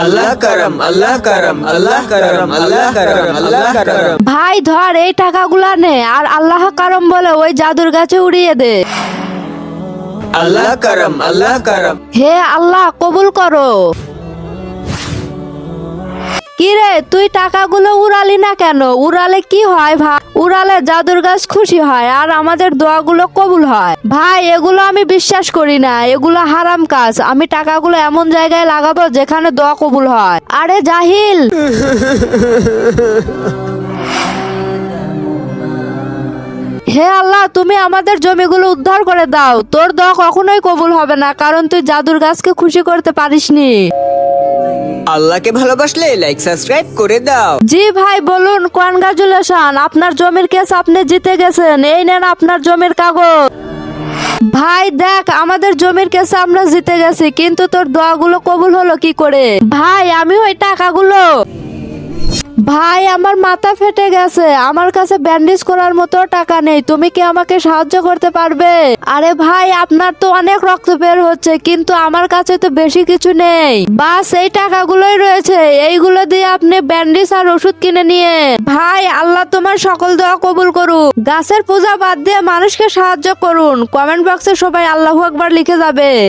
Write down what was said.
আল্লাহ করম আল্লাহ করম আল্লাহ করম আল্লাহ করম আল্লাহ করম। ভাই ধর এই টাকা গুলা নে আর আল্লাহ কারম বলে ওই জাদুর গাছে উড়িয়ে দে। আল্লাহ করম আল্লাহ করম। হে আল্লাহ কবুল কিরে। তুই টাকাগুলো উড়ালি না কেন? উড়ালে কি হয় ভাই? উড়ালে জাদুর গাছ খুশি হয় আর আমাদের দোয়াগুলো কবুল হয়। ভাই, এগুলো আমি বিশ্বাস করি না। এগুলো হারাম কাজ। আমি টাকাগুলো এমন জায়গায় লাগাবো যেখানে দোয়া কবুল হয়। আরে জাহিল! হে আল্লাহ তুমি আমাদের জমিগুলো উদ্ধার করে দাও। তোর দোয়া কখনোই কবুল হবে না কারণ তুই জাদুর গাছকে খুশি করতে পারিসনি। আল্লাহকে ভালোবাসলে লাইক সাবস্ক্রাইব করে দাও। জি ভাই বলুন কনগ্রাচুলেশন আপনার জমির কেস আপনি জিতে গেছেন। এই নেন আপনার জমির কাগজ। ভাই দেখ আমাদের জমির কেসে আমরা জিতে গেছি কিন্তু তোর দোয়াগুলো কবুল হলো কি করে? ভাই আমি ওই টাকাগুলো ভাই, আমার মাথা ফেটে গেছে। আমার কাছে ব্যান্ডেজ করার মতো টাকা নেই। তুমি কি আমাকে সাহায্য করতে পারবে? আরে ভাই, আপনার তো অনেক রক্ত বের হচ্ছে, কিন্তু আমার কাছে তো বেশি কিছু নেই। বাস, এই টাকাগুলোই রয়েছে। এইগুলো দিয়ে আপনি ব্যান্ডেজ আর ওষুধ কিনে নিয়ে ভাই, আল্লাহ তোমার সকল দোয়া কবুল করুক। গাছের পূজা বাদ দিয়ে মানুষকে সাহায্য করুন। কমেন্ট বক্সে সবাই আল্লাহ আকবার লিখে যাবে।